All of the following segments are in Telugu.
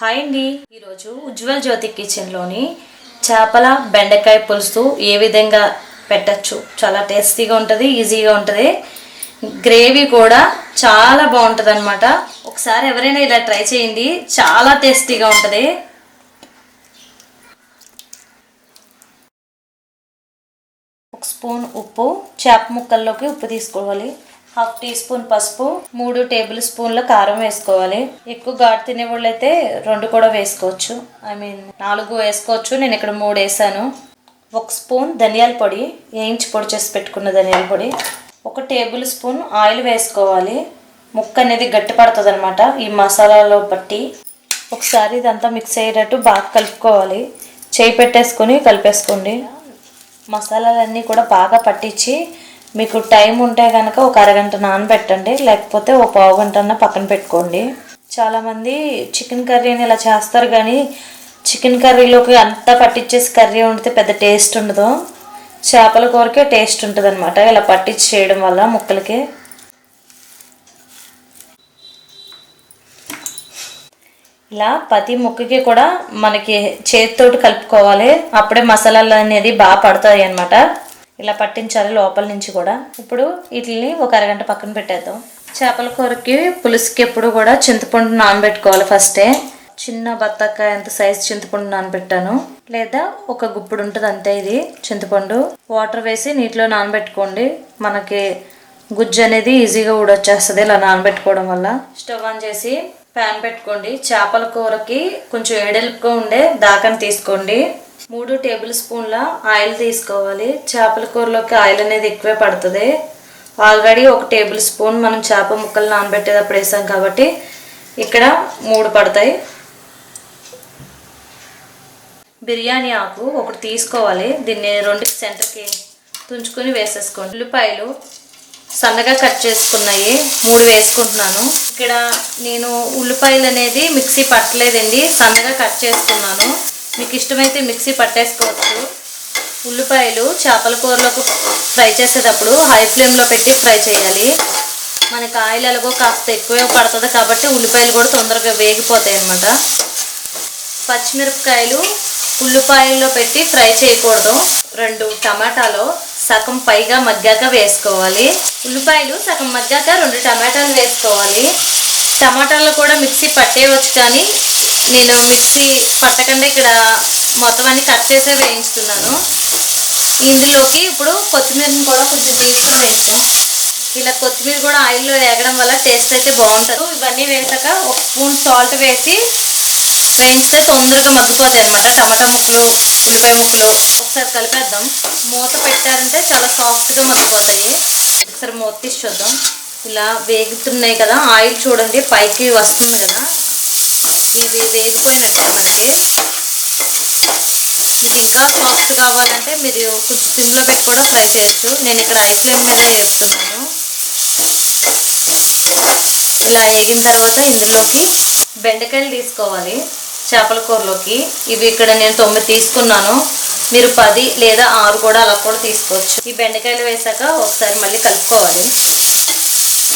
హాయ్ అండి. ఈరోజు ఉజ్వల్ జ్యోతి కిచెన్లోని చేపల బెండకాయ పులుసు ఏ విధంగా పెట్టచ్చు? చాలా టేస్టీగా ఉంటుంది ఈజీగా ఉంటుంది. గ్రేవీ కూడా చాలా బాగుంటుంది అనమాట ఒకసారి ఎవరైనా ఇలా ట్రై చేయండి చాలా టేస్టీగా ఉంటుంది. ఒక స్పూన్ ఉప్పు చేప ముక్కల్లోకి ఉప్పు తీసుకోవాలి. హాఫ్ టీ స్పూన్ పసుపు మూడు టేబుల్ స్పూన్ల కారం వేసుకోవాలి. ఎక్కువ ఘాటు తినే వాళ్ళు అయితే రెండు కూడా వేసుకోవచ్చు. ఐ మీన్ నాలుగు వేసుకోవచ్చు. నేను ఇక్కడ మూడు వేసాను. ఒక స్పూన్ ధనియాల పొడి వేయించి పొడి చేసి పెట్టుకున్న ధనియాల పొడి. ఒక టేబుల్ స్పూన్ ఆయిల్ వేసుకోవాలి. ముక్క అనేది గట్టి పడుతుంది అనమాట ఈ మసాలాలో బట్టి ఒకసారి ఇదంతా మిక్స్ అయ్యేటట్టు బాగా కలుపుకోవాలి. చేయి పెట్టేసుకొని కలిపేసుకోండి. మసాలాలన్నీ కూడా బాగా పట్టించి మీకు టైం ఉంటే కనుక ఒక అరగంట నానబెట్టండి లేకపోతే ఒక పావు గంట అన్న పక్కన పెట్టుకోండి. చాలామంది చికెన్ కర్రీని ఇలా చేస్తారు కానీ చికెన్ కర్రీలోకి అంతా పట్టించేసి కర్రీ వండితే పెద్ద టేస్ట్ ఉండదు. చేపల కూరకే టేస్ట్ ఉంటుంది అనమాట ఇలా పట్టించి చేయడం వల్ల ముక్కలకి. ఇలా ప్రతి ముక్కకి కూడా మనకి చేతితోటి కలుపుకోవాలి అప్పుడే మసాలాలు అనేది బాగా పడతాయి అన్నమాట. ఇలా పట్టించాలి లోపల నుంచి కూడా. ఇప్పుడు వీటిని ఒక అరగంట పక్కన పెట్టేద్దాం. చేపల కూరకి పులుసుకి ఎప్పుడు కూడా చింతపండు నానబెట్టుకోవాలి ఫస్టే. చిన్న బత్తాకాయ ఎంత సైజ్ చింతపండు నానబెట్టాను. లేదా ఒక గుప్పుడు ఉంటుంది అంతే ఇది చింతపండు. వాటర్ వేసి నీటిలో నానబెట్టుకోండి. మనకి గుజ్జు అనేది ఈజీగా ఊడొచ్చేస్తుంది ఇలా నానబెట్టుకోవడం వల్ల. స్టవ్ ఆన్ చేసి ప్యాన్ పెట్టుకోండి. చేపల కూరకి కొంచెం ఎడల్పుగా ఉండే దాకని తీసుకోండి. మూడు టేబుల్ స్పూన్ల ఆయిల్ తీసుకోవాలి. చేపల కూరలోకి ఆయిల్ అనేది ఎక్కువే పడుతుంది. ఆల్రెడీ ఒక టేబుల్ స్పూన్ మనం చేప ముక్కలు నానబెట్టేటప్పుడు వేసాం కాబట్టి ఇక్కడ మూడు పడతాయి. బిర్యానీ ఆకు ఒకటి తీసుకోవాలి. దీన్ని రెండు సెంటర్కి తుంచుకొని వేసేసుకోండి. ఉల్లిపాయలు సన్నగా కట్ చేసుకున్నాయి. మూడు వేసుకుంటున్నాను. ఇక్కడ నేను ఉల్లిపాయలు అనేది మిక్సీ పట్టలేదండి. సన్నగా కట్ చేసుకున్నాను. మీకు ఇష్టమైతే మిక్సీ పట్టేసుకోవచ్చు. ఉల్లిపాయలు చేపల కూరలకు ఫ్రై చేసేటప్పుడు హై ఫ్లేమ్లో పెట్టి ఫ్రై చేయాలి. మనకి ఆయిల్ ఎలాగో కాస్త ఎక్కువే పడుతుంది కాబట్టి ఉల్లిపాయలు కూడా తొందరగా వేగిపోతాయి అన్నమాట. పచ్చిమిరపకాయలు ఉల్లిపాయల్లో పెట్టి ఫ్రై చేయకూడదు. రెండు టమాటాలు సగం పైగా మగ్గాక వేసుకోవాలి. ఉల్లిపాయలు సగం మగ్గాక రెండు టమాటాలు వేసుకోవాలి. టమాటాలు కూడా మిక్సీ పట్టేయవచ్చు కానీ నేను మిక్సీ పట్టకుండా ఇక్కడ మొత్తం అన్ని కట్ చేసే వేయించుతున్నాను. ఇందులోకి ఇప్పుడు కొత్తిమీరని కూడా కొంచెం తీసుకుని వేస్తాం ఇలా కొత్తిమీర కూడా ఆయిల్లో వేగడం వల్ల టేస్ట్ అయితే బాగుంటుంది. ఇవన్నీ వేసాక ఒక స్పూన్ సాల్ట్ వేసి వేయించితే తొందరగా మగ్గిపోతాయి అనమాట టమాటా ముక్కలు ఉల్లిపాయ ముక్కలు ఒకసారి కలిపేద్దాం. మూత పెట్టారంటే చాలా సాఫ్ట్గా మగ్గిపోతాయి. ఒకసారి మూత తీసి చూద్దాం. ఇలా వేగుతున్నాయి కదా ఆయిల్ చూడండి పైకి వస్తుంది కదా. ఇవి వేగిపోయినట్టే మనకి మీకు ఇంకా సాఫ్ట్ కావాలంటే మీరు కొంచెం సిమ్లో పెట్టి కూడా ఫ్రై చేయొచ్చు. నేను ఇక్కడ ఐ ఫ్లేమ్ మీద వేస్తున్నాను. ఇలా వేగిన తర్వాత ఇందులోకి బెండకాయలు తీసుకోవాలి చేపల కూరలోకి. ఇవి ఇక్కడ నేను తొమ్మిది తీసుకున్నాను. మీరు పది లేదా ఆరు కూడా అలా కూడా తీసుకోవచ్చు. ఈ బెండకాయలు వేసాక ఒకసారి మళ్ళీ కలుపుకోవాలి.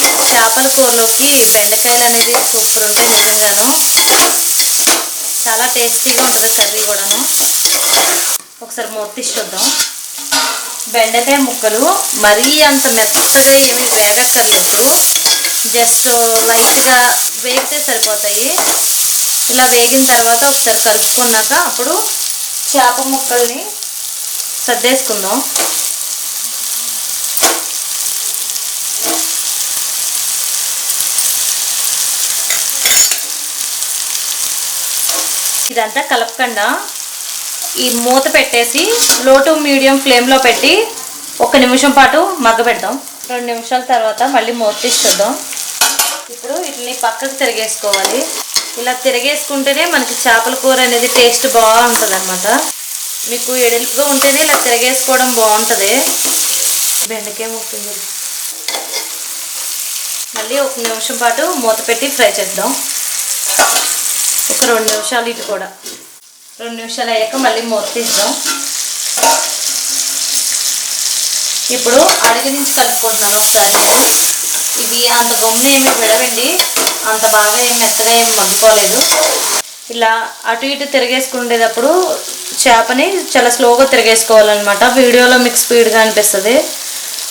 చేపల కూరలోకి బెండకాయలు అనేది సూపర్ ఉంటాయి నిజంగాను చాలా టేస్టీగా ఉంటుంది కర్రీ కూడాను. ఒకసారి మూత చూద్దాం. బెండకాయ ముక్కలు మరీ అంత మెత్తగా ఏమి వేగక్కర్లేదు. జస్ట్ లైట్గా వేగితే సరిపోతాయి. ఇలా వేగిన తర్వాత ఒకసారి కలుపుకున్నాక అప్పుడు చేప ముక్కల్ని సర్దేసుకుందాం. ఇదంతా కలపకుండా ఈ మూత పెట్టేసి లో టు మీడియం ఫ్లేమ్లో పెట్టి ఒక నిమిషం పాటు మగ్గబెడదాం రెండు నిమిషాల తర్వాత మళ్ళీ మూత తీసి చూద్దాం ఇప్పుడు వీటిని పక్కకు తిరిగేసుకోవాలి. ఇలా తిరిగేసుకుంటేనే మనకి చేపల కూర అనేది టేస్ట్ బాగుంటుంది అనమాట మీకు ఎడల్పుగా ఉంటేనే ఇలా తిరిగేసుకోవడం బాగుంటుంది. బెండకాయ ముక్కింది మళ్ళీ ఒక నిమిషం పాటు మూత పెట్టి ఫ్రై చేద్దాం. ఒక రెండు నిమిషాలు ఇటు కూడా. రెండు నిమిషాలు అయ్యాక మళ్ళీ మూత తీద్దాం. ఇప్పుడు అడుగు నుంచి కలుపుకుంటున్నాను ఒకసారి. ఇది ఇవి అంత గమ్మున ఏమి విడవండి. అంత బాగా ఏమి మెత్తగా ఏమి మగ్గిపోలేదు ఇలా అటు ఇటు తిరిగేసుకునేటప్పుడు చేపని చాలా స్లోగా తిరిగేసుకోవాలన్నమాట. వీడియోలో మీకు స్పీడ్గా అనిపిస్తుంది.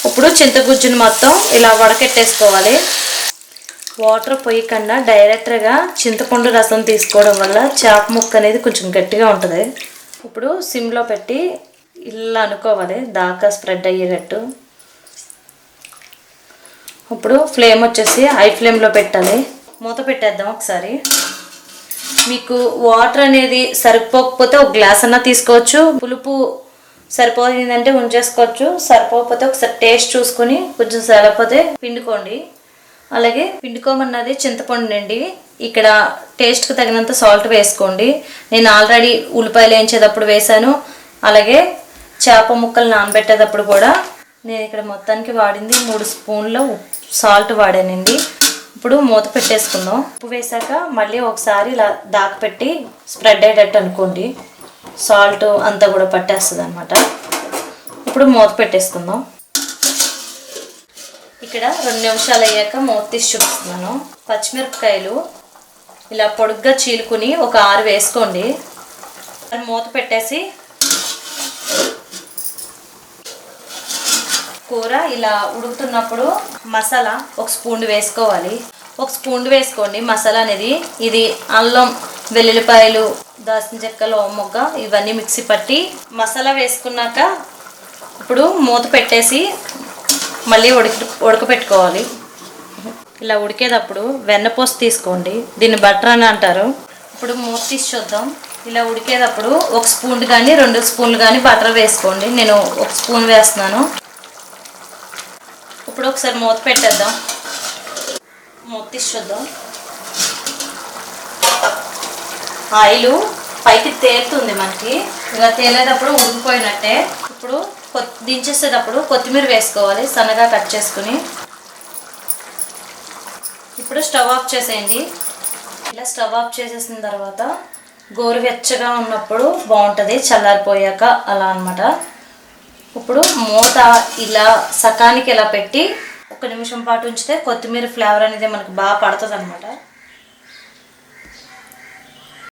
ఇప్పుడు చింతగుజ్జుని మొత్తం ఇలా వడకెట్టేసుకోవాలి. వాటర్ పొయ్యకుండా డైరెక్ట్గా చింతపండు రసం తీసుకోవడం వల్ల చేప ముక్క అనేది కొంచెం గట్టిగా ఉంటుంది. ఇప్పుడు సిమ్లో పెట్టి ఇలా అనుకోవాలి దాకా స్ప్రెడ్ అయ్యేటట్టు. ఇప్పుడు ఫ్లేమ్ వచ్చేసి హై ఫ్లేమ్లో పెట్టాలి. మూత పెట్టేద్దాం ఒకసారి. మీకు వాటర్ అనేది సరిపోకపోతే ఒక గ్లాస్ అన్నా తీసుకోవచ్చు. పులుపు సరిపోయిందంటే ఉంచేసుకోవచ్చు. సరిపోకపోతే ఒకసారి టేస్ట్ చూసుకొని కొంచెం సరిపోతే పిండుకోండి. అలాగే పిండుకోమన్నది చింతపండు అండి ఇక్కడ టేస్ట్కి తగినంత సాల్ట్ వేసుకోండి. నేను ఆల్రెడీ ఉల్లిపాయలు వేయించేటప్పుడు వేసాను అలాగే చేప ముక్కలు నానబెట్టేటప్పుడు కూడా నేను ఇక్కడ మొత్తానికి వాడింది మూడు స్పూన్ల సాల్ట్ వాడానండి. ఇప్పుడు మూత పెట్టేసుకుందాం. ఉప్పు వేసాక మళ్ళీ ఒకసారి ఇలా దాకా పెట్టి స్ప్రెడ్ అయ్యేటట్టు అనుకోండి. సాల్ట్ అంతా కూడా పట్టేస్తుంది అనమాట ఇప్పుడు మూత పెట్టేసుకుందాం. ఇక్కడ రెండు నిమిషాలు అయ్యాక మూత తీసి చూపిస్తున్నాను పచ్చిమిరపకాయలు ఇలా పొడుగ్గా చీలుకుని ఒక ఆరు వేసుకోండి. మూత పెట్టేసి కూర ఇలా ఉడుకుతున్నప్పుడు మసాలా ఒక స్పూన్ వేసుకోవాలి. ఒక స్పూన్ వేసుకోండి మసాలా అనేది. ఇది అల్లం వెల్లుల్లిపాయలు దాల్చిన చెక్కలు మొగ్గ ఇవన్నీ మిక్సీ పట్టి మసాలా వేసుకున్నాక ఇప్పుడు మూత పెట్టేసి మళ్ళీ ఉడికి ఉడకపెట్టుకోవాలి. ఇలా ఉడికేటప్పుడు వెన్నపూస తీసుకోండి. దీన్ని బటర్ అని అంటారు. ఇప్పుడు మూత తీసి చూద్దాం. ఇలా ఉడికేటప్పుడు ఒక స్పూన్ కానీ రెండు స్పూన్లు కానీ బటర్ వేసుకోండి. నేను ఒక స్పూన్ వేస్తున్నాను. ఇప్పుడు ఒకసారి మూత పెట్టేద్దాం. మూత తీసి చూద్దాం. ఆయిల్ పైకి తేలుతుంది మనకి. ఇలా తేలేటప్పుడు ఉడికిపోయినట్టే. ఇప్పుడు దించేసేటప్పుడు కొత్తిమీర వేసుకోవాలి సన్నగా కట్ చేసుకుని. ఇప్పుడు స్టవ్ ఆఫ్ చేసేయండి. ఇలా స్టవ్ ఆఫ్ చేసేసిన తర్వాత గోరువెచ్చగా ఉన్నప్పుడు బాగుంటుంది చల్లారిపోయాక అలా అన్నమాట. ఇప్పుడు మూత ఇలా సకానికి ఇలా పెట్టి ఒక నిమిషం పాటు ఉంచితే కొత్తిమీర ఫ్లేవర్ అనేది మనకు బాగా పడుతుంది అనమాట